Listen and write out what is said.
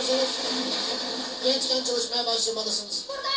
istiyorsanız gençken çalışmaya başlamalısınız. Burada